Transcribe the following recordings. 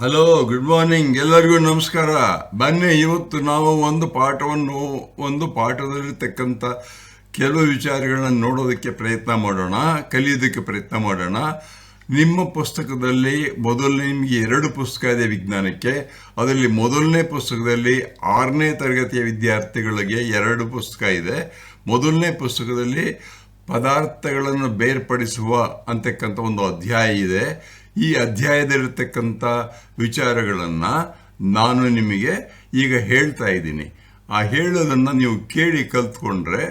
Hello good morning ಎಲ್ಲರಿಗೂ ನಮಸ್ಕಾರ. ಬನ್ನಿ, ಇವತ್ತು ನಾವು ಒಂದು ಪಾಠವನ್ನು, ಒಂದು ಪಾಠದಲ್ಲಿರ್ತಕ್ಕಂಥ ಕೆಲವು ವಿಚಾರಗಳನ್ನು ನೋಡೋದಕ್ಕೆ ಪ್ರಯತ್ನ ಮಾಡೋಣ, ಕಲಿಯೋದಕ್ಕೆ ಪ್ರಯತ್ನ ಮಾಡೋಣ. ನಿಮ್ಮ ಪುಸ್ತಕದಲ್ಲಿ ಮೊದಲನೇ, ನಿಮಗೆ ಎರಡು ಪುಸ್ತಕ ಇದೆ ವಿಜ್ಞಾನಕ್ಕೆ. ಅದರಲ್ಲಿ ಮೊದಲನೇ ಪುಸ್ತಕದಲ್ಲಿ ಆರನೇ ತರಗತಿಯ ವಿದ್ಯಾರ್ಥಿಗಳಿಗೆ ಎರಡು ಪುಸ್ತಕ ಇದೆ. ಮೊದಲನೇ ಪುಸ್ತಕದಲ್ಲಿ ಪದಾರ್ಥಗಳನ್ನು ಬೇರ್ಪಡಿಸುವ ಅಂತಕ್ಕಂಥ ಒಂದು ಅಧ್ಯಾಯ ಇದೆ. ಈ ಅಧ್ಯಾಯದಲ್ಲಿರ್ತಕ್ಕಂಥ ವಿಚಾರಗಳನ್ನು ನಾನು ನಿಮಗೆ ಈಗ ಹೇಳ್ತಾ ಇದ್ದೀನಿ. ಆ ಹೇಳೋದನ್ನು ನೀವು ಕೇಳಿ ಕಲ್ತ್ಕೊಂಡ್ರೆ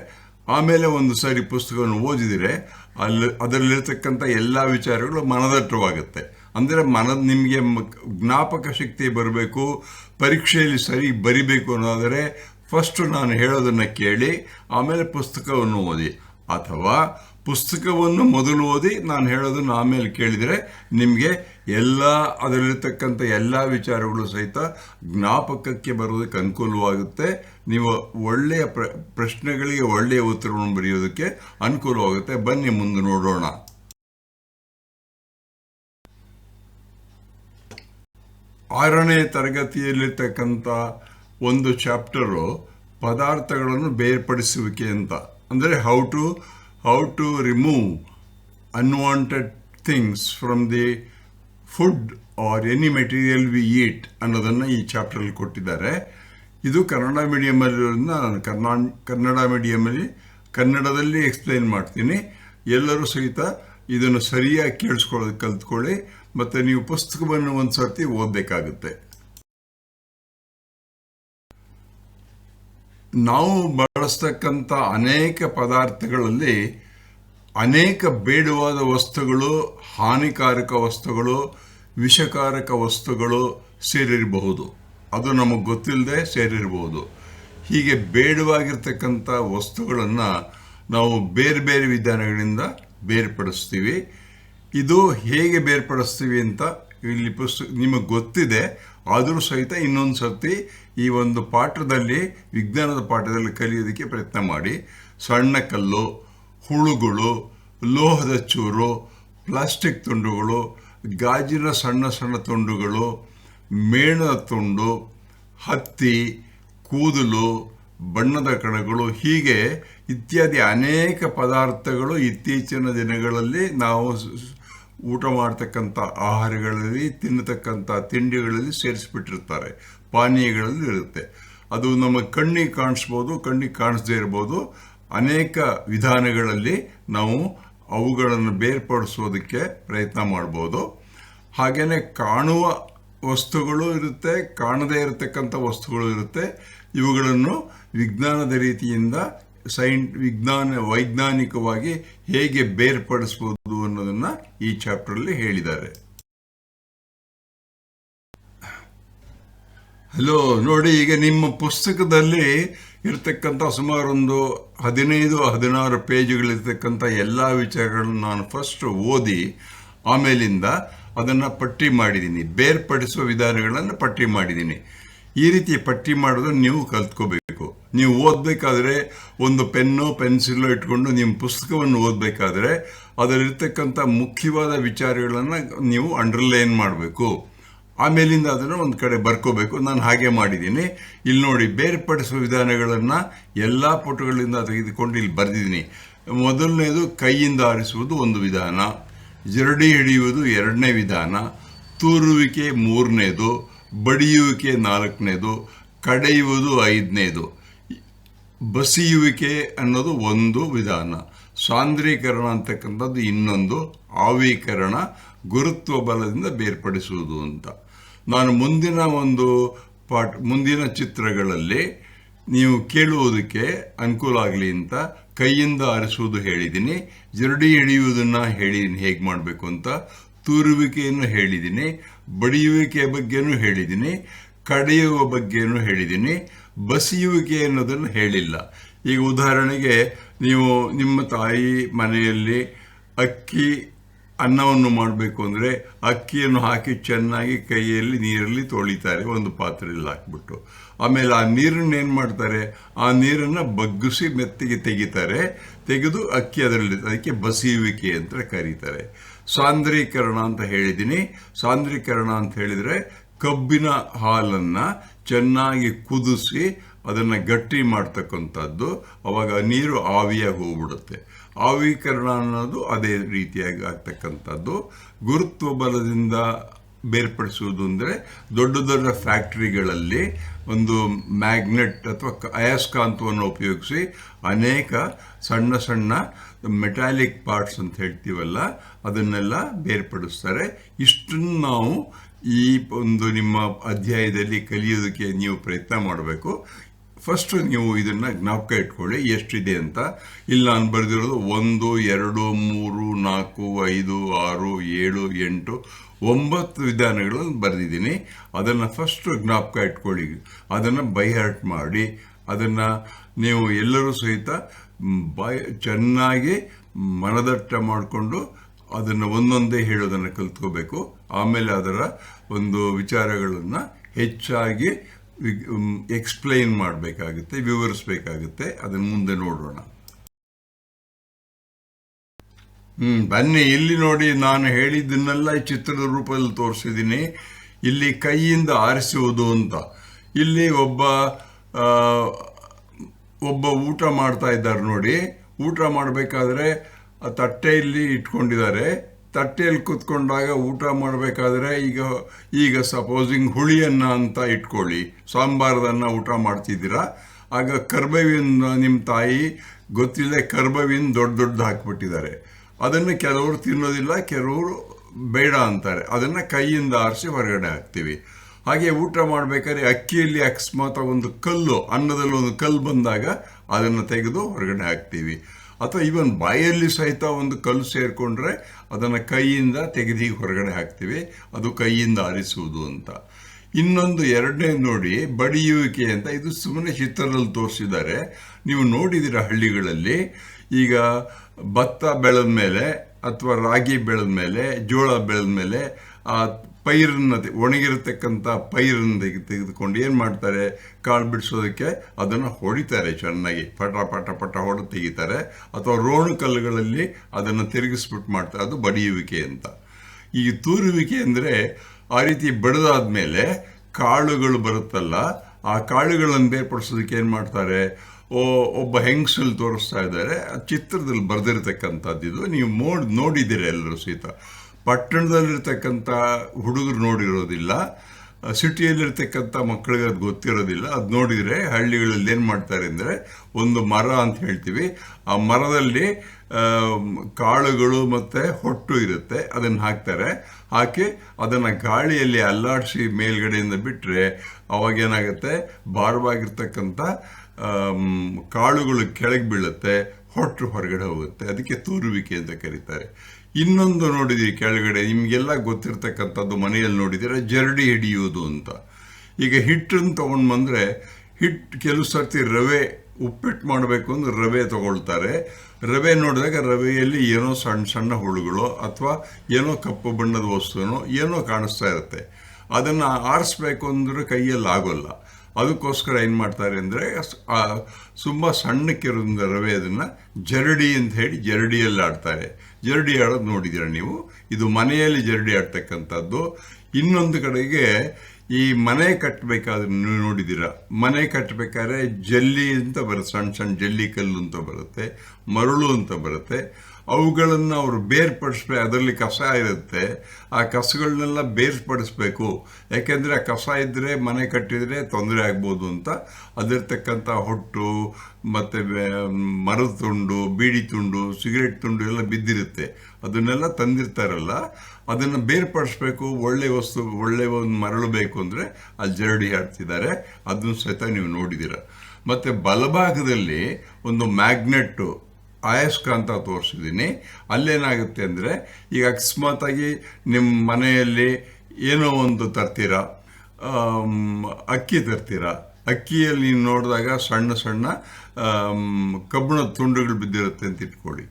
ಆಮೇಲೆ ಒಂದು ಸಾರಿ ಪುಸ್ತಕವನ್ನು ಓದಿದರೆ ಅಲ್ಲಿ ಅದರಲ್ಲಿರ್ತಕ್ಕಂಥ ಎಲ್ಲ ವಿಚಾರಗಳು ಮನದಟ್ಟವಾಗುತ್ತೆ. ಅಂದರೆ ಮನದ ನಿಮಗೆ ಜ್ಞಾಪಕ ಶಕ್ತಿ ಬರಬೇಕು, ಪರೀಕ್ಷೆಯಲ್ಲಿ ಸರಿ ಬರಿಬೇಕು ಅನ್ನೋದರೆ ಫಸ್ಟು ನಾನು ಹೇಳೋದನ್ನು ಕೇಳಿ, ಆಮೇಲೆ ಪುಸ್ತಕವನ್ನು ಓದಿ. ಅಥವಾ ಪುಸ್ತಕವನ್ನು ಮೊದಲು ಓದಿ ನಾನು ಹೇಳೋದನ್ನು ಆಮೇಲೆ ಕೇಳಿದರೆ ನಿಮಗೆ ಎಲ್ಲ ಅದರಲ್ಲಿರ್ತಕ್ಕಂಥ ಎಲ್ಲ ವಿಚಾರಗಳು ಸಹಿತ ಜ್ಞಾಪಕಕ್ಕೆ ಬರೋದಕ್ಕೆ ಅನುಕೂಲವಾಗುತ್ತೆ. ನೀವು ಒಳ್ಳೆಯ ಪ್ರ, ಪ್ರಶ್ನೆಗಳಿಗೆ ಒಳ್ಳೆಯ ಉತ್ತರವನ್ನು ಬರೆಯೋದಕ್ಕೆ ಅನುಕೂಲವಾಗುತ್ತೆ. ಬನ್ನಿ ಮುಂದೆ ನೋಡೋಣ. ಆರನೇ ತರಗತಿಯಲ್ಲಿರ್ತಕ್ಕಂಥ ಒಂದು ಚಾಪ್ಟರು ಪದಾರ್ಥಗಳನ್ನು ಬೇರ್ಪಡಿಸುವಿಕೆ ಅಂತ. ಅಂದರೆ how to how to remove unwanted things from the food or any material we eat ಅನ್ನೋದನ್ನು ಈ ಚಾಪ್ಟ್ರಲ್ಲಿ ಕೊಟ್ಟಿದ್ದಾರೆ. ಇದು ಕನ್ನಡ ಮೀಡಿಯಮಲ್ಲಿರೋದ್ರಿಂದ ನಾನು ಕರ್ನಾ ಕನ್ನಡ ಮೀಡಿಯಮಲ್ಲಿ ಕನ್ನಡದಲ್ಲಿ ಎಕ್ಸ್ಪ್ಲೈನ್ ಮಾಡ್ತೀನಿ. ಎಲ್ಲರೂ ಸಹಿತ ಇದನ್ನು ಸರಿಯಾಗಿ ಕೇಳಿಸ್ಕೊಳ್ಳೋದು, ಕಲ್ತ್ಕೊಳ್ಳಿ. ಮತ್ತು ನೀವು ಪುಸ್ತಕವನ್ನು ಒಂದು ಸರ್ತಿ ಓದಬೇಕಾಗುತ್ತೆ. ನಾವು ಬಳಸ್ತಕ್ಕಂಥ ಅನೇಕ ಪದಾರ್ಥಗಳಲ್ಲಿ ಅನೇಕ ಬೇಡವಾದ ವಸ್ತುಗಳು, ಹಾನಿಕಾರಕ ವಸ್ತುಗಳು, ವಿಷಕಾರಕ ವಸ್ತುಗಳು ಸೇರಿರಬಹುದು. ಅದು ನಮಗೆ ಗೊತ್ತಿಲ್ಲದೆ ಸೇರಿರಬಹುದು. ಹೀಗೆ ಬೇಡವಾಗಿರ್ತಕ್ಕಂಥ ವಸ್ತುಗಳನ್ನು ನಾವು ಬೇರೆ ಬೇರೆ ವಿಧಾನಗಳಿಂದ ಬೇರ್ಪಡಿಸ್ತೀವಿ. ಇದು ಹೇಗೆ ಬೇರ್ಪಡಿಸ್ತೀವಿ ಅಂತ ಇಲ್ಲಿ ಪುಸ್ತಕ ನಿಮಗೆ ಗೊತ್ತಿದೆ. ಆದರೂ ಸಹಿತ ಇನ್ನೊಂದು ಸರ್ತಿ ಈ ಒಂದು ಪಾಠದಲ್ಲಿ, ವಿಜ್ಞಾನದ ಪಾಠದಲ್ಲಿ ಕಲಿಯೋದಕ್ಕೆ ಪ್ರಯತ್ನ ಮಾಡಿ. ಸಣ್ಣ ಕಲ್ಲು, ಹುಳುಗಳು, ಲೋಹದ ಚೂರು, ಪ್ಲಾಸ್ಟಿಕ್ ತುಂಡುಗಳು, ಗಾಜಿನ ಸಣ್ಣ ಸಣ್ಣ ತುಂಡುಗಳು, ಮೇಣದ ತುಂಡು, ಹತ್ತಿ, ಕೂದಲು, ಬಣ್ಣದ ಕಣಗಳು, ಹೀಗೆ ಇತ್ಯಾದಿ ಅನೇಕ ಪದಾರ್ಥಗಳು ಇತ್ತೀಚಿನ ದಿನಗಳಲ್ಲಿ ನಾವು ಊಟ ಮಾಡ್ತಕ್ಕಂಥ ಆಹಾರಗಳಲ್ಲಿ, ತಿನ್ನತಕ್ಕಂಥ ತಿಂಡಿಗಳಲ್ಲಿ ಸೇರಿಸಿಬಿಟ್ಟಿರ್ತಾರೆ. ಪಾನೀಯಗಳಲ್ಲಿ ಇರುತ್ತೆ. ಅದು ನಮ್ಮ ಕಣ್ಣಿಗೆ ಕಾಣಿಸ್ಬೋದು, ಕಣ್ಣಿಗೆ ಕಾಣಿಸದೇ ಇರ್ಬೋದು. ಅನೇಕ ವಿಧಾನಗಳಲ್ಲಿ ನಾವು ಅವುಗಳನ್ನು ಬೇರ್ಪಡಿಸೋದಕ್ಕೆ ಪ್ರಯತ್ನ ಮಾಡ್ಬೋದು. ಹಾಗೆಯೇ ಕಾಣುವ ವಸ್ತುಗಳು ಇರುತ್ತೆ, ಕಾಣದೇ ಇರತಕ್ಕಂಥ ವಸ್ತುಗಳು ಇರುತ್ತೆ. ಇವುಗಳನ್ನು ವಿಜ್ಞಾನದ ರೀತಿಯಿಂದ ಸೈನ್ ವಿಜ್ಞಾನ, ವೈಜ್ಞಾನಿಕವಾಗಿ ಹೇಗೆ ಬೇರ್ಪಡಿಸ್ಬೋದು ಅನ್ನೋದನ್ನ ಈ ಚಾಪ್ಟರಲ್ಲಿ ಹೇಳಿದ್ದಾರೆ. ಹಲೋ, ನೋಡಿ, ಈಗ ನಿಮ್ಮ ಪುಸ್ತಕದಲ್ಲಿ ಇರ್ತಕ್ಕಂಥ ಸುಮಾರೊಂದು ಹದಿನೈದು, ಹದಿನಾರು ಪೇಜ್ಗಳಿರ್ತಕ್ಕಂಥ ಎಲ್ಲ ವಿಚಾರಗಳನ್ನು ನಾನು ಫಸ್ಟ್ ಓದಿ, ಆಮೇಲಿಂದ ಅದನ್ನು ಪಟ್ಟಿ ಮಾಡಿದ್ದೀನಿ. ಬೇರ್ಪಡಿಸುವ ವಿಧಾನಗಳನ್ನು ಪಟ್ಟಿ ಮಾಡಿದ್ದೀನಿ. ಈ ರೀತಿ ಪಟ್ಟಿ ಮಾಡೋದನ್ನು ನೀವು ಕಲ್ತ್ಕೋಬೇಕು. ನೀವು ಓದಬೇಕಾದ್ರೆ ಒಂದು ಪೆನ್ನು, ಪೆನ್ಸಿಲ್ ಇಟ್ಕೊಂಡು ನಿಮ್ಮ ಪುಸ್ತಕವನ್ನು ಓದಬೇಕಾದ್ರೆ ಅದರಲ್ಲಿರ್ತಕ್ಕಂಥ ಮುಖ್ಯವಾದ ವಿಚಾರಗಳನ್ನು ನೀವು ಅಂಡರ್ಲೈನ್ ಮಾಡಬೇಕು. ಆಮೇಲಿಂದ ಅದನ್ನು ಒಂದು ಕಡೆ ಬರ್ಕೋಬೇಕು. ನಾನು ಹಾಗೆ ಮಾಡಿದ್ದೀನಿ. ಇಲ್ಲಿ ನೋಡಿ, ಬೇರ್ಪಡಿಸುವ ವಿಧಾನಗಳನ್ನು ಎಲ್ಲ ಪುಟಗಳಿಂದ ತೆಗೆದುಕೊಂಡು ಇಲ್ಲಿ ಬರೆದಿದ್ದೀನಿ. ಮೊದಲನೇದು ಕೈಯಿಂದ ಆರಿಸುವುದು ಒಂದು ವಿಧಾನ. ಜರಡಿ ಹಿಡಿಯುವುದು ಎರಡನೇ ವಿಧಾನ. ತೂರುವಿಕೆ ಮೂರನೇದು, ಬಡಿಯುವಿಕೆ ನಾಲ್ಕನೇದು, ಕಡೆಯುವುದು ಐದನೇದು. ಬಸಿಯುವಿಕೆ ಅನ್ನೋದು ಒಂದು ವಿಧಾನ. ಸಾಂದ್ರೀಕರಣ ಅಂತಕ್ಕಂಥದ್ದು ಇನ್ನೊಂದು. ಆವೀಕರಣ ಗುರುತ್ವ ಬಲದಿಂದ ಬೇರ್ಪಡಿಸುವುದು ಅಂತ. ನಾನು ಮುಂದಿನ ಒಂದು ಪಾಠ, ಮುಂದಿನ ಚಿತ್ರಗಳಲ್ಲಿ ನೀವು ಕೇಳುವುದಕ್ಕೆ ಅನುಕೂಲ ಆಗಲಿ ಅಂತ ಕೈಯಿಂದ ಆರಿಸುವುದು ಹೇಳಿದ್ದೀನಿ. ಜರಡಿ ಹಿಡಿಯುವುದನ್ನು ಹೇಳಿದ್ದೀನಿ ಹೇಗೆ ಮಾಡಬೇಕು ಅಂತ ತೂರುವಿಕೆಯನ್ನು ಹೇಳಿದ್ದೀನಿ. ಬಡಿಯುವಿಕೆಯ ಬಗ್ಗೆನೂ ಹೇಳಿದ್ದೀನಿ. ಕಡೆಯುವ ಬಗ್ಗೆನೂ ಹೇಳಿದ್ದೀನಿ. ಬಸಿಯುವಿಕೆ ಅನ್ನೋದನ್ನು ಹೇಳಿಲ್ಲ. ಈಗ ಉದಾಹರಣೆಗೆ ನೀವು ನಿಮ್ಮ ತಾಯಿ ಮನೆಯಲ್ಲಿ ಅಕ್ಕಿ ಅನ್ನವನ್ನು ಮಾಡಬೇಕು ಅಂದರೆ ಅಕ್ಕಿಯನ್ನು ಹಾಕಿ ಚೆನ್ನಾಗಿ ಕೈಯಲ್ಲಿ ನೀರಲ್ಲಿ ತೊಳಿತಾರೆ, ಒಂದು ಪಾತ್ರೆಯಲ್ಲಿ ಹಾಕ್ಬಿಟ್ಟು. ಆಮೇಲೆ ಆ ನೀರನ್ನು ಏನು ಮಾಡ್ತಾರೆ? ಆ ನೀರನ್ನು ಬಗ್ಗಿಸಿ ಮೆತ್ತಿಗೆ ತೆಗಿತಾರೆ. ತೆಗೆದು ಅಕ್ಕಿ ಅದರಲ್ಲಿ, ಅದಕ್ಕೆ ಬಸಿಯುವಿಕೆ ಅಂತ ಕರೀತಾರೆ. ಸಾಂದ್ರೀಕರಣ ಅಂತ ಹೇಳಿದ್ದೀನಿ. ಸಾಂದ್ರೀಕರಣ ಅಂತ ಹೇಳಿದರೆ ಕಬ್ಬಿನ ಹಾಲನ್ನು ಚೆನ್ನಾಗಿ ಕುದಿಸಿ ಅದನ್ನು ಗಟ್ಟಿ ಮಾಡ್ತಕ್ಕಂಥದ್ದು. ಅವಾಗ ನೀರು ಆವಿಯಾಗಿ ಹೋಗ್ಬಿಡುತ್ತೆ. ಆವೀಕರಣ ಅನ್ನೋದು ಅದೇ ರೀತಿಯಾಗಿ ಆಗ್ತಕ್ಕಂಥದ್ದು. ಗುರುತ್ವ ಬಲದಿಂದ ಬೇರ್ಪಡಿಸುವುದು ಅಂದರೆ ದೊಡ್ಡ ದೊಡ್ಡ ಫ್ಯಾಕ್ಟ್ರಿಗಳಲ್ಲಿ ಒಂದು ಮ್ಯಾಗ್ನೆಟ್ ಅಥವಾ ಅಯಸ್ಕಾಂತವನ್ನು ಉಪಯೋಗಿಸಿ ಅನೇಕ ಸಣ್ಣ ಸಣ್ಣ ಮೆಟಾಲಿಕ್ ಪಾರ್ಟ್ಸ್ ಅಂತ ಹೇಳ್ತೀವಲ್ಲ, ಅದನ್ನೆಲ್ಲ ಬೇರ್ಪಡಿಸ್ತಾರೆ. ಇಷ್ಟನ್ನು ನಾವು ಈ ಒಂದು ನಿಮ್ಮ ಅಧ್ಯಾಯದಲ್ಲಿ ಕಲಿಯೋದಕ್ಕೆ ನೀವು ಪ್ರಯತ್ನ ಮಾಡಬೇಕು. ಫಸ್ಟ್ ನೀವು ಇದನ್ನ ಜ್ಞಾಪಕ ಇಟ್ಕೊಳ್ಳಿ, ಎಷ್ಟಿದೆ ಅಂತ. ಇಲ್ಲಿ ನಾನು ಬರೆದಿರೋದು ಒಂದು, ಎರಡು, ಮೂರು, ನಾಲ್ಕು, ಐದು, ಆರು, ಏಳು, ಎಂಟು, ಒಂಬತ್ತು ವಿಧಾನಗಳನ್ನು ಬರೆದಿದ್ದೀನಿ. ಅದನ್ನು ಫಸ್ಟ್ ಜ್ಞಾಪಕ ಇಟ್ಕೊಳ್ಳಿ. ಅದನ್ನು ಬೈಹರ್ಟ್ ಮಾಡಿ. ಅದನ್ನು ನೀವು ಎಲ್ಲರೂ ಸಹಿತ ಬಾಯ್, ಚೆನ್ನಾಗಿ ಮನದಟ್ಟ ಮಾಡಿಕೊಂಡು ಅದನ್ನು ಒಂದೊಂದೇ ಹೇಳೋದನ್ನು ಕಲ್ತ್ಕೋಬೇಕು. ಆಮೇಲೆ ಅದರ ಒಂದು ವಿಚಾರಗಳನ್ನು ಹೆಚ್ಚಾಗಿ ಎಕ್ಸ್ಪ್ಲೈನ್ ಮಾಡಬೇಕಾಗುತ್ತೆ, ವಿವರಿಸಬೇಕಾಗುತ್ತೆ. ಅದನ್ನು ಮುಂದೆ ನೋಡೋಣ. ಹ್ಮ್, ಬನ್ನಿ, ಇಲ್ಲಿ ನೋಡಿ ನಾನು ಹೇಳಿದ್ದನ್ನೆಲ್ಲ ಈ ಚಿತ್ರದ ರೂಪದಲ್ಲಿ ತೋರಿಸಿದ್ದೀನಿ. ಇಲ್ಲಿ ಕೈಯಿಂದ ಆರಿಸುವುದು ಅಂತ. ಇಲ್ಲಿ ಒಬ್ಬ ಒಬ್ಬ ಊಟ ಮಾಡ್ತಾ ಇದ್ದಾರೆ ನೋಡಿ. ಊಟ ಮಾಡಬೇಕಾದ್ರೆ ತಟ್ಟೆಯಲ್ಲಿ ಇಟ್ಕೊಂಡಿದ್ದಾರೆ. ತಟ್ಟೆಯಲ್ಲಿ ಕೂತ್ಕೊಂಡಾಗ ಊಟ ಮಾಡಬೇಕಾದ್ರೆ ಈಗ ಈಗ ಸಪೋಸಿಂಗ್ ಹುಳಿಯನ್ನ ಅಂತ ಇಟ್ಕೊಳ್ಳಿ. ಸಾಂಬಾರದನ್ನ ಊಟ ಮಾಡ್ತಿದ್ದೀರಾ? ಆಗ ಕರ್ಬೇವಿನ ನಿಮ್ಮ ತಾಯಿ, ಗೊತ್ತಿಲ್ಲದೆ ಕರ್ಬೇವಿನ ದೊಡ್ಡ ದೊಡ್ಡದು ಹಾಕ್ಬಿಟ್ಟಿದ್ದಾರೆ. ಅದನ್ನು ಕೆಲವರು ತಿನ್ನೋದಿಲ್ಲ, ಕೆಲವರು ಬೇಡ ಅಂತಾರೆ. ಅದನ್ನು ಕೈಯಿಂದ ಆರಿಸಿ ಹೊರಗಡೆ ಹಾಕ್ತೀವಿ. ಹಾಗೆ ಊಟ ಮಾಡಬೇಕಾದ್ರೆ ಅಕ್ಕಿಯಲ್ಲಿ ಅಕಸ್ಮಾತ್ ಒಂದು ಕಲ್ಲು, ಅನ್ನದಲ್ಲಿ ಒಂದು ಕಲ್ಲು ಬಂದಾಗ ಅದನ್ನು ತೆಗೆದು ಹೊರಗಡೆ ಹಾಕ್ತೀವಿ. ಅಥವಾ ಇವನ್ ಬಾಯಲ್ಲಿ ಸಹಿತ ಒಂದು ಕಲ್ಲು ಸೇರಿಕೊಂಡ್ರೆ ಅದನ್ನು ಕೈಯಿಂದ ತೆಗೆದು ಹೊರಗಡೆ ಹಾಕ್ತೀವಿ. ಅದು ಕೈಯಿಂದ ಆರಿಸುವುದು ಅಂತ. ಇನ್ನೊಂದು ಎರಡನೇ ನೋಡಿ, ಬಡಿಯುವಿಕೆ ಅಂತ. ಇದು ಸುಮ್ಮನೆ ಚಿತ್ರದಲ್ಲಿ ತೋರಿಸಿದ್ದಾರೆ. ನೀವು ನೋಡಿದಿರ ಹಳ್ಳಿಗಳಲ್ಲಿ? ಈಗ ಭತ್ತ ಬೆಳೆದ ಮೇಲೆ ಅಥವಾ ರಾಗಿ ಬೆಳೆದ ಮೇಲೆ, ಜೋಳ ಬೆಳೆದ ಮೇಲೆ ಆ ಪೈರನ್ನ ಒಣಗಿರತಕ್ಕಂಥ ಪೈರನ್ನ ತೆಗೆ- ತೆಗೆದುಕೊಂಡು ಏನು ಮಾಡ್ತಾರೆ? ಕಾಳು ಬಿಡಿಸೋದಕ್ಕೆ ಅದನ್ನು ಹೊಡಿತಾರೆ ಚೆನ್ನಾಗಿ. ಪಟ ಪಟ ಪಟ ಹೊಡೆದು ತೆಗಿತಾರೆ. ಅಥವಾ ರೋಣು ಕಲ್ಲುಗಳಲ್ಲಿ ಅದನ್ನು ತಿರುಗಿಸ್ಬಿಟ್ಟು ಮಾಡ್ತಾರೆ. ಅದು ಬಡಿಯುವಿಕೆ ಅಂತ. ಈ ತೂರುವಿಕೆ ಅಂದರೆ ಆ ರೀತಿ ಬಡಿದಾದ್ಮೇಲೆ ಕಾಳುಗಳು ಬರುತ್ತಲ್ಲ, ಆ ಕಾಳುಗಳನ್ನು ಬೇರ್ಪಡಿಸೋದಕ್ಕೆ ಏನು ಮಾಡ್ತಾರೆ? ಓ, ಒಬ್ಬ ಹೆಂಗಸಲ್ಲಿ ತೋರಿಸ್ತಾ ಇದ್ದಾರೆ, ಚಿತ್ರದಲ್ಲಿ ಬರೆದಿರತಕ್ಕಂಥದ್ದು ನೀವು ಮೋಡ್, ನೋಡಿದ್ದೀರಿ ಎಲ್ಲರೂ ಸಹಿತ? ಪಟ್ಟಣದಲ್ಲಿರ್ತಕ್ಕಂಥ ಹುಡುಗರು ನೋಡಿರೋದಿಲ್ಲ ಸಿಟಿಯಲ್ಲಿರ್ತಕ್ಕಂಥ ಮಕ್ಕಳಿಗೆ ಅದು ಗೊತ್ತಿರೋದಿಲ್ಲ. ಅದು ನೋಡಿದರೆ ಹಳ್ಳಿಗಳಲ್ಲಿ ಏನು ಮಾಡ್ತಾರೆ ಅಂದರೆ ಒಂದು ಮರ ಅಂತ ಹೇಳ್ತೀವಿ. ಆ ಮರದಲ್ಲಿ ಕಾಳುಗಳು ಮತ್ತು ಹೊಟ್ಟು ಇರುತ್ತೆ, ಅದನ್ನು ಹಾಕ್ತಾರೆ. ಹಾಕಿ ಅದನ್ನು ಗಾಳಿಯಲ್ಲಿ ಅಲ್ಲಾಡಿಸಿ ಮೇಲ್ಗಡೆಯಿಂದ ಬಿಟ್ಟರೆ ಅವಾಗೇನಾಗುತ್ತೆ ಭಾರವಾಗಿರ್ತಕ್ಕಂಥ ಕಾಳುಗಳು ಕೆಳಗೆ ಬೀಳುತ್ತೆ. ಹೊಟ್ಟು ಹೊರಗಡೆ ಹೋಗುತ್ತೆ. ಅದಕ್ಕೆ ತೂರುವಿಕೆ ಅಂತ ಕರೀತಾರೆ. ಇನ್ನೊಂದು ನೋಡಿದಿರಿ ಕೆಳಗಡೆ, ನಿಮಗೆಲ್ಲ ಗೊತ್ತಿರ್ತಕ್ಕಂಥದ್ದು ಮನೆಯಲ್ಲಿ ನೋಡಿದರೆ? ಜರಡಿ ಹಿಡಿಯುವುದು ಅಂತ. ಈಗ ಹಿಟ್ಟನ್ನು ತೊಗೊಂಡು ಬಂದರೆ ಹಿಟ್ಟು ಕೆಲವು ಸರ್ತಿ ರವೆ ಉಪ್ಪಿಟ್ಟು ಮಾಡಬೇಕು ಅಂದ್ರೆ ರವೆ ತಗೊಳ್ತಾರೆ. ರವೆ ನೋಡಿದಾಗ ರವೆಯಲ್ಲಿ ಏನೋ ಸಣ್ಣ ಸಣ್ಣ ಹುಳುಗಳು ಅಥವಾ ಏನೋ ಕಪ್ಪು ಬಣ್ಣದ ವಸ್ತುನೋ ಏನೋ ಕಾಣಿಸ್ತಾ ಇರುತ್ತೆ. ಅದನ್ನು ಆರಿಸ್ಬೇಕು ಅಂದ್ರೆ ಕೈಯಲ್ಲಿ ಆಗೋಲ್ಲ. ಅದಕ್ಕೋಸ್ಕರ ಏನು ಮಾಡ್ತಾರೆ ಅಂದರೆ ತುಂಬ ಸಣ್ಣಕ್ಕಿರೋದ್ರಿಂದ ರವೆ ಅದನ್ನು ಜರಡಿ ಅಂತ ಹೇಳಿ ಜರಡಿಯಲ್ಲಿ ಆಡ್ತಾರೆ. ಜರಡಿ ಆಡೋದು ನೋಡಿದ್ದೀರ ನೀವು? ಇದು ಮನೆಯಲ್ಲಿ ಜರಡಿ ಆಡ್ತಕ್ಕಂಥದ್ದು. ಇನ್ನೊಂದು ಕಡೆಗೆ ಈ ಮನೆ ಕಟ್ಟಬೇಕಾದ್ರೆ ನೀವು ನೋಡಿದ್ದೀರ, ಮನೆ ಕಟ್ಟಬೇಕಾದ್ರೆ ಜಲ್ಲಿ ಅಂತ ಬರುತ್ತೆ, ಸಣ್ಣ ಸಣ್ಣ ಜಲ್ಲಿ ಕಲ್ಲು ಅಂತ ಬರುತ್ತೆ, ಮರಳು ಅಂತ ಬರುತ್ತೆ. ಅವುಗಳನ್ನು ಅವರು ಬೇರ್ಪಡಿಸ್ಬೇಕು ಅದರಲ್ಲಿ ಕಸ ಇರುತ್ತೆ. ಆ ಕಸಗಳನ್ನೆಲ್ಲ ಬೇರ್ಪಡಿಸ್ಬೇಕು. ಯಾಕೆಂದರೆ ಆ ಕಸ ಇದ್ದರೆ ಮನೆ ಕಟ್ಟಿದರೆ ತೊಂದರೆ ಆಗ್ಬೋದು ಅಂತ. ಅದಿರ್ತಕ್ಕಂಥ ಹೊಟ್ಟು, ಮತ್ತು ಮರದ ತುಂಡು, ಬೀಡಿ ತುಂಡು, ಸಿಗರೆಟ್ ತುಂಡು ಎಲ್ಲ ಬಿದ್ದಿರುತ್ತೆ. ಅದನ್ನೆಲ್ಲ ತಂದಿರ್ತಾರಲ್ಲ ಅದನ್ನು ಬೇರ್ಪಡಿಸ್ಬೇಕು, ಒಳ್ಳೆ ವಸ್ತು, ಒಳ್ಳೆ ಒಂದು ಮರಳು ಬೇಕು ಅಂದರೆ ಅಲ್ಲಿ ಜರಡಿ ಆಡ್ತಿದ್ದಾರೆ ಅದನ್ನು ಸಹಿತ ನೀವು ನೋಡಿದ್ದೀರ ಮತ್ತು ಬಲಭಾಗದಲ್ಲಿ ಒಂದು ಮ್ಯಾಗ್ನೆಟ್ಟು ಆಯಸ್ಕಾಂತ ತೋರಿಸಿದ್ದೀನಿ. ಅಲ್ಲೇನಾಗುತ್ತೆ ಅಂದರೆ, ಈಗ ಅಕಸ್ಮಾತಾಗಿ ನಿಮ್ಮ ಮನೆಯಲ್ಲಿ ಏನೋ ಒಂದು ತರ್ತೀರಾ ಅಕ್ಕಿ ತರ್ತೀರಾ. ಅಕ್ಕಿಯಲ್ಲಿ ನೀವು ನೋಡಿದಾಗ ಸಣ್ಣ ಸಣ್ಣ ಕಬ್ಬಿಣದ ತುಂಡುಗಳು ಬಿದ್ದಿರುತ್ತೆ ಅಂತ ಇಟ್ಕೊಳ್ಳಿ.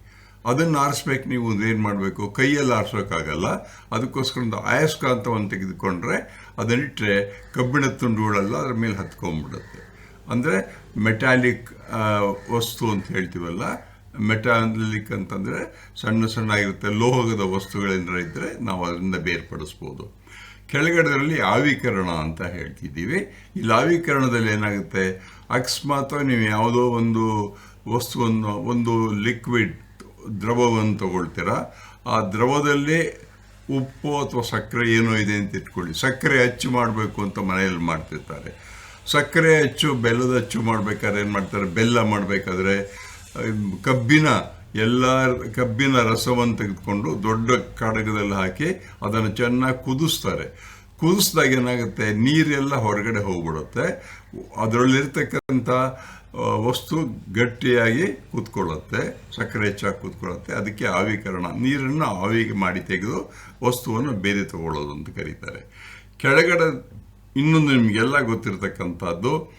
ಅದನ್ನು ಆರಿಸ್ಬೇಕು, ನೀವು ಏನು ಮಾಡಬೇಕು? ಕೈಯಲ್ಲಿ ಆರಿಸೋಕ್ಕಾಗಲ್ಲ ಅದಕ್ಕೋಸ್ಕರ ಒಂದು ಅಯಸ್ಕಾಂತವನ್ನು ತೆಗೆದುಕೊಂಡ್ರೆ ಅದನ್ನಿಟ್ಟರೆ ಕಬ್ಬಿಣದ ತುಂಡುಗಳೆಲ್ಲ ಅದ್ರ ಮೇಲೆ ಹತ್ಕೊಂಡ್ಬಿಡುತ್ತೆ. ಅಂದರೆ ಮೆಟ್ಯಾಲಿಕ್ ವಸ್ತು ಅಂತ ಹೇಳ್ತೀವಲ್ಲ ಮೆಟಾಲಿಕ್ ಅಂತಂದರೆ ಸಣ್ಣ ಸಣ್ಣ ಆಗಿರುತ್ತೆ ಲೋಹದ ವಸ್ತುಗಳೇನಾರ ಇದ್ದರೆ ನಾವು ಅದರಿಂದ ಬೇರ್ಪಡಿಸ್ಬೋದು. ಕೆಳಗಡೆಯಲ್ಲಿ ಆವಿಕರಣ ಅಂತ ಹೇಳ್ತಿದ್ದೀವಿ. ಈ ಆವಿಕರಣದಲ್ಲಿ ಏನಾಗುತ್ತೆ? ಅಕಸ್ಮಾತ್ ನೀವು ಯಾವುದೋ ಒಂದು ವಸ್ತುವನ್ನು, ಒಂದು ಲಿಕ್ವಿಡ್ ದ್ರವವನ್ನು ತಗೊಳ್ತೀರಾ? ಆ ದ್ರವದಲ್ಲಿ ಉಪ್ಪು ಅಥವಾ ಸಕ್ಕರೆ ಏನೋ ಇದೆ ಅಂತ ಇಟ್ಕೊಳ್ಳಿ. ಸಕ್ಕರೆ ಅಚ್ಚು ಮಾಡಬೇಕು ಅಂತ ಮನೆಯಲ್ಲಿ ಮಾಡ್ತಿರ್ತಾರೆ. ಸಕ್ಕರೆ ಅಚ್ಚು ಬೆಲ್ಲದ ಅಚ್ಚು ಮಾಡಬೇಕಾದ್ರೆ ಏನು ಮಾಡ್ತಾರೆ? ಬೆಲ್ಲ ಮಾಡಬೇಕಾದ್ರೆ ಕಬ್ಬಿನ, ಎಲ್ಲ ಕಬ್ಬಿನ ರಸವನ್ನು ತೆಗೆದುಕೊಂಡು ದೊಡ್ಡ ಕಡಗದಲ್ಲಿ ಹಾಕಿ ಅದನ್ನು ಚೆನ್ನಾಗಿ ಕುದಿಸ್ತಾರೆ. ಕುದಿಸ್ದಾಗ ಏನಾಗುತ್ತೆ? ನೀರೆಲ್ಲ ಹೊರಗಡೆ ಹೋಗ್ಬಿಡುತ್ತೆ. ಅದರಲ್ಲಿರ್ತಕ್ಕಂಥ ವಸ್ತು ಗಟ್ಟಿಯಾಗಿ ಕೂತ್ಕೊಳ್ಳುತ್ತೆ, ಸಕ್ಕರೆ ಹೆಚ್ಚಾಗಿ ಕೂತ್ಕೊಳ್ಳುತ್ತೆ. ಅದಕ್ಕೆ ಆವಿಕರಣ, ನೀರನ್ನು ಆವಿಗೆ ಮಾಡಿ ತೆಗೆದು ವಸ್ತುವನ್ನು ಬೇರೆ ತಗೊಳ್ಳೋದು ಅಂತ ಕರೀತಾರೆ. ಕೆಳಗಡೆ ಇನ್ನೊಂದು ನಿಮಗೆಲ್ಲ ಗೊತ್ತಿರತಕ್ಕಂಥದ್ದು,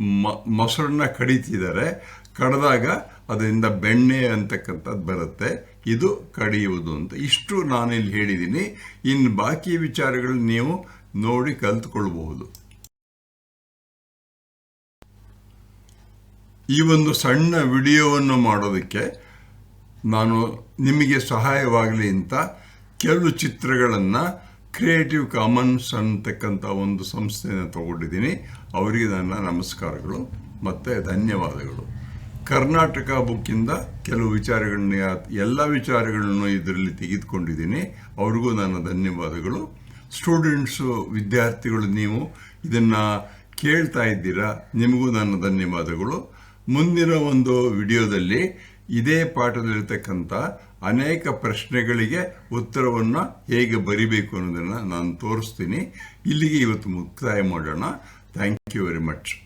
ಮ, ಮೊಸರನ್ನ ಕಡಿತಿದ್ದಾರೆ. ಕಡಿದಾಗ ಅದರಿಂದ ಬೆಣ್ಣೆ ಅಂತಕ್ಕಂಥದ್ದು ಬರುತ್ತೆ. ಇದು ಕಡಿಯುವುದು ಅಂತ. ಇಷ್ಟು ನಾನಿಲ್ಲಿ ಹೇಳಿದ್ದೀನಿ. ಇನ್ನು ಬಾಕಿ ವಿಚಾರಗಳು ನೀವು ನೋಡಿ ಕಲ್ತ್ಕೊಳ್ಬಹುದು. ಈ ಒಂದು ಸಣ್ಣ ವಿಡಿಯೋವನ್ನು ಮಾಡೋದಕ್ಕೆ ನಾನು ನಿಮಗೆ ಸಹಾಯವಾಗಲಿ ಅಂತ ಕೆಲವು ಚಿತ್ರಗಳನ್ನು ಕ್ರಿಯೇಟಿವ್ ಕಾಮನ್ಸ್ ಅಂತಕ್ಕಂಥ ಒಂದು ಸಂಸ್ಥೆಯನ್ನು ತಗೊಂಡಿದ್ದೀನಿ. ಅವರಿಗೆ ನನ್ನ ನಮಸ್ಕಾರಗಳು ಮತ್ತು ಧನ್ಯವಾದಗಳು. ಕರ್ನಾಟಕ ಬುಕ್ಕಿಂದ ಕೆಲವು ವಿಚಾರಗಳನ್ನ, ಎಲ್ಲ ವಿಚಾರಗಳನ್ನು ಇದರಲ್ಲಿ ತೆಗೆದುಕೊಂಡಿದ್ದೀನಿ. ಅವ್ರಿಗೂ ನನ್ನ ಧನ್ಯವಾದಗಳು. ಸ್ಟೂಡೆಂಟ್ಸು ವಿದ್ಯಾರ್ಥಿಗಳು, ನೀವು ಇದನ್ನು ಕೇಳ್ತಾ ಇದ್ದೀರಾ, ನಿಮಗೂ ನನ್ನ ಧನ್ಯವಾದಗಳು. ಮುಂದಿನ ಒಂದು ವಿಡಿಯೋದಲ್ಲಿ ಇದೇ ಪಾಠದಲ್ಲಿರ್ತಕ್ಕಂಥ ಅನೇಕ ಪ್ರಶ್ನೆಗಳಿಗೆ ಉತ್ತರವನ್ನು ಹೇಗೆ ಬರಿಬೇಕು ಅನ್ನೋದನ್ನು ನಾನು ತೋರಿಸ್ತೀನಿ. ಇಲ್ಲಿಗೆ ಇವತ್ತು ಮುಕ್ತಾಯ ಮಾಡೋಣ. Thank you very much